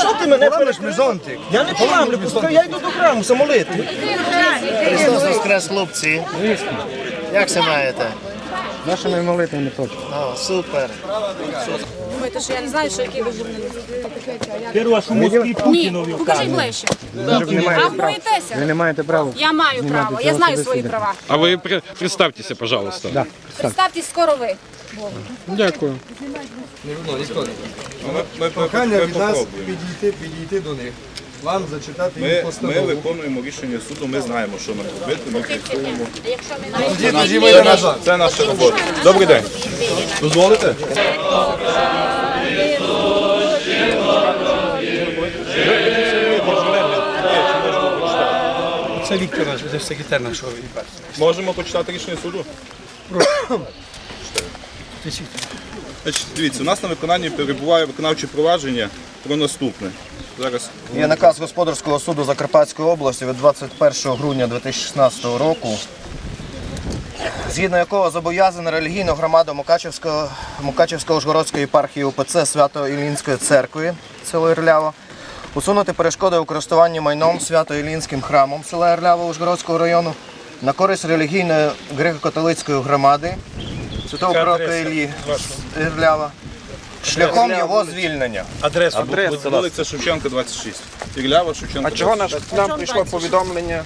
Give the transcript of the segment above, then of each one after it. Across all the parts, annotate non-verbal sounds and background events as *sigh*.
Що ти мене переш мезонтик? Я не поламлю, пускай я йду до храму самолити. Христос Воскрес, хлопці. Як се маєте? Нашими молитвами точно. О, супер. Думаєте, що я не знаю, що який ви журналіст? Перва, Москві Путінові Покажіть ближче. А боїтеся? Ви не маєте права. Я маю право, я знаю свої права. А вы при- представьтеся, пожалуйста. Да. Представтесь скоро ви. Дякую. Прохання від нас підійти, підійти до них. Вам зачитати їм Ми, ми постанову. виконуємо рішення суду, ми знаємо, що нам робити. Ми працюємо. Якщо ми Це, наш, це, наш, це наша робота. Добрий день. Дозволите? Це Віктор, наш, це секретар нашого імперії. Можемо почитати рішення суду? *coughs* *coughs* Значить, дивіться, у нас на виконанні перебуває виконавче провадження про наступне. Зараз Є наказ господарського суду Закарпатської області від 21 грудня 2016 року, згідно якого зобов'язана релігійну громаду Мукачевського, Мукачевсько-Ужгородської єпархії УПЦ Свято-Ілінської церкви село Ірляво усунути перешкоди у користуванні майном Свято-Ілінським храмом села Ірляво Ужгородського району на користь релігійної греко-католицької громади Святого Пророка Іллі Ірлява шляхом його звільнення. Адреса. вулиця Шевченка, 26. Ірлява, Шевченка. А чого наш, нам прийшло повідомлення?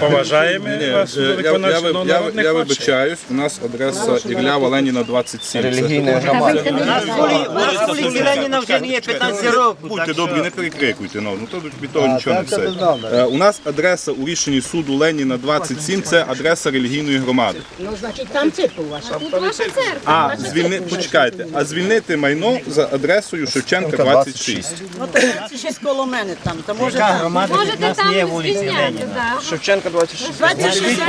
Поважаємо Ні, вас е, я, я, я, я, народних я хоче. вибачаюсь, у нас адреса Ірлява Леніна 27. Це- Релігійної громади. Леніна вже не є 15 років. Будьте добрі, не перекрикуйте, ну, ну то від того нічого не все. Е, У нас адреса у рішенні суду Леніна 27, це адреса релігійної громади. Ну, значить, там церква ваша. А звільни... почекайте, а звільнити майно за адресою Шевченка 26. Ну, то це ще коло мене там. Та може там. Можете там звільняти, так. Шевченка 26. 26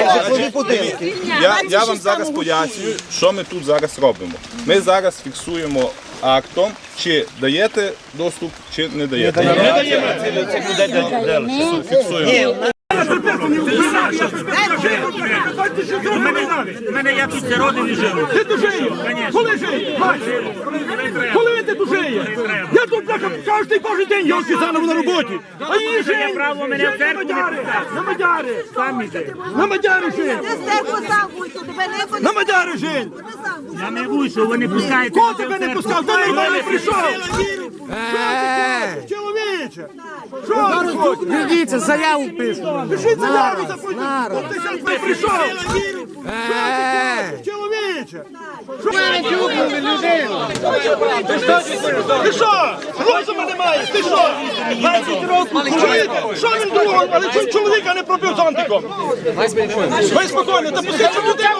Я, я вам зараз пояснюю, що ми тут зараз робимо. Ми зараз фіксуємо актом, чи даєте доступ, чи не даєте. Фіксуємо. У мене я тут це родин і жив. Ти тут жиє? Коли жиє? Коли ти тут жиє? Я тут бляха кожен день йолки заново на роботі. А її жиє право мене в церкву на Мадяри. На Мадяри жиє. На Мадяри жиє. Я не буйся, ви не пускаєте. Кого тебе не пускав? Ти нормально прийшов. Чоловіче. Що ти хочеш? Дивіться, заяву пишу. Пишіть заяву заходьте. Ти зараз прийшов. Що ти хочеш? Чоловіче. Ти що? Розуму не маєш? Ти що? 20 років. Що він думав? Але чого чоловіка не пробив зонтиком? Ви спокійно, та пустіть цю людину.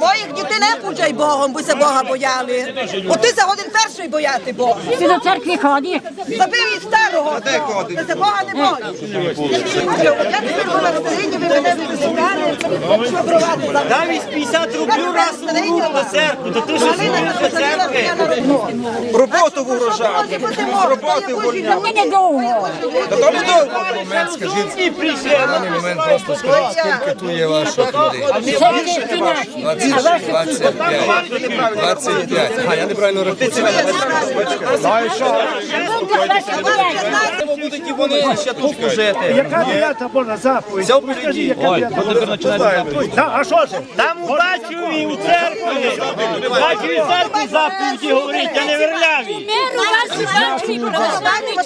Моїх дітей не пучай Богом, бо се Бога бояли. От ти за один перший бояти Бога. Ти до церкви ході. Забив і старого. Ти се Бога не боїш. Я тепер була мене Навіть 50 рублів раз у руку на церкву, то ти що до церкви. Роботу в урожаю. Роботи вольня. Мені недовго. Та то не довго. даний момент просто скажіть, скільки тут є ваших людей? А 25. 25. А, я неправильно рахую. Будуть і вони ще тут служити. Яка дев'ята Божа заповідь? Та, А що це? Там у бачові у церкві. Бачові церкві заповіді говорить, а не верляві. Вас православний.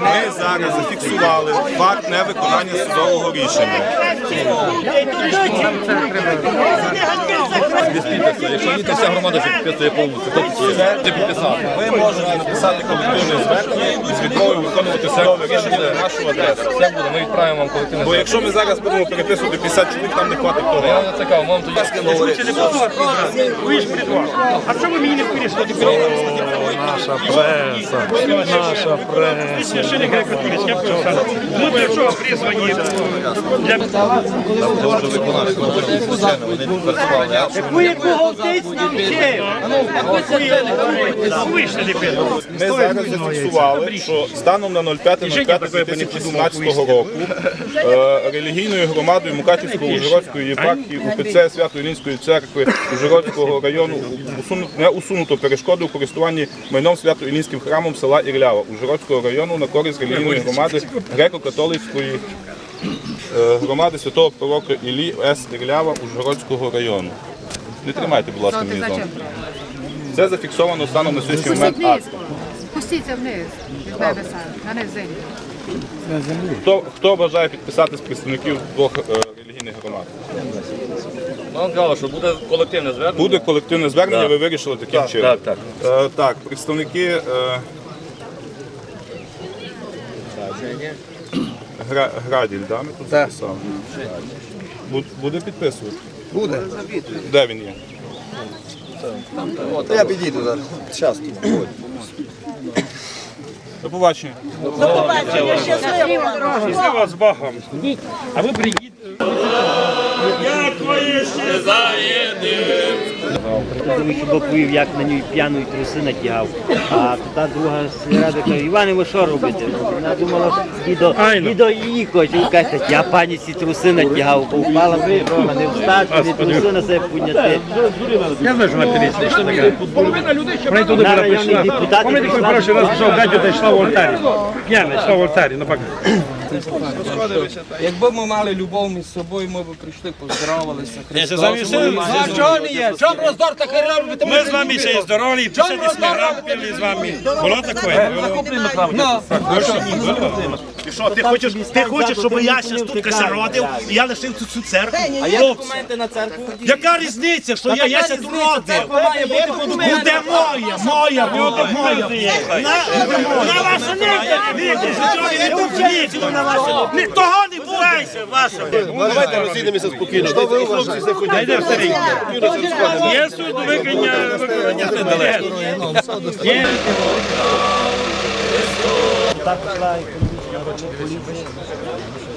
Ми зараз зафіксували факт невиконання судового рішення. Якщо їде вся громада, що підписує повністю, то це підписати. Ви можете написати колективне звернення і з відмовою виконувати судове рішення на нашу адресу. Все буде, ми відправимо вам колективне. Бо якщо ми зараз будемо переписувати 50 чоловік, там не хватить того. Я не цікаво, вам тоді Ви ж придва. А що ви мені не вирішили? Наша преса. Наша преса. Ми для чого призвані? Для Дуже виконавці, звичайно, вони працювали. Яку голтиць навчив. Ми зараз зафіксували, що станом на 05.05.2017 року е, релігійною громадою Мукачівської Ужгородської єпархії УПЦ Свято-Ілінської церкви Ужгородського району не усунуто перешкоду у користуванні майном Свято-Ілінським храмом села Ірлява Ужгородського району на користь релігійної громади греко-католицької е, громади святого пророка Іллі С. Ірлява Ужгородського району. Не тримайте, будь ласка, мій зон. Це зафіксовано станом на сьогоднішній момент актом. Спустіться вниз від небеса, на низ землі. Хто, хто бажає підписати з представників двох е, релігійних громад? Ну, Вам казали, що буде колективне звернення. Буде колективне звернення, ви вирішили таким чином. Так, так. Е, так, представники е, Гра, Граділь, да, ми тут записали? Буд- Буде підписувати? Буде. Де він є? Я підійду зараз. Зараз. До побачення. Щасливо з Богом. А ви приїдете. Тому що доповів, як на ній п'яну і труси натягав. А та друга сільрада каже, Іване, ви що робите? Вона думала, що дідо, дідо її хоче. Він каже, я пані ці труси натягав, бо впала ви, Рома, не встати, не труси на себе підняти. Я знаю, що на півіці, що таке? Вони туди На були районний прийшла. депутат Пам'ятаєте, коли перший раз пішов Гадю, та йшла в алтарі. П'яна, йшла в алтарі, ну пока. Якби ми мали любов між собою, ми б прийшли, поздоровалися. Ми з вами ще й здорові, 50 грам пили з вами. Було таке? Ти що, ти хочеш, ти хочеш, щоб я зараз тут кашародив і я лишив тут цю церкву? Хлопці, яка різниця, що я я тут родив? Буде моя, моя буде, моя. На, на вашу не не на вашу. Ні, Того не бувайся, ваша. Давайте розійдемося спокійно. Йде в старий. Є суть до виконання, виконання недалеко. Є. Так Obrigado não,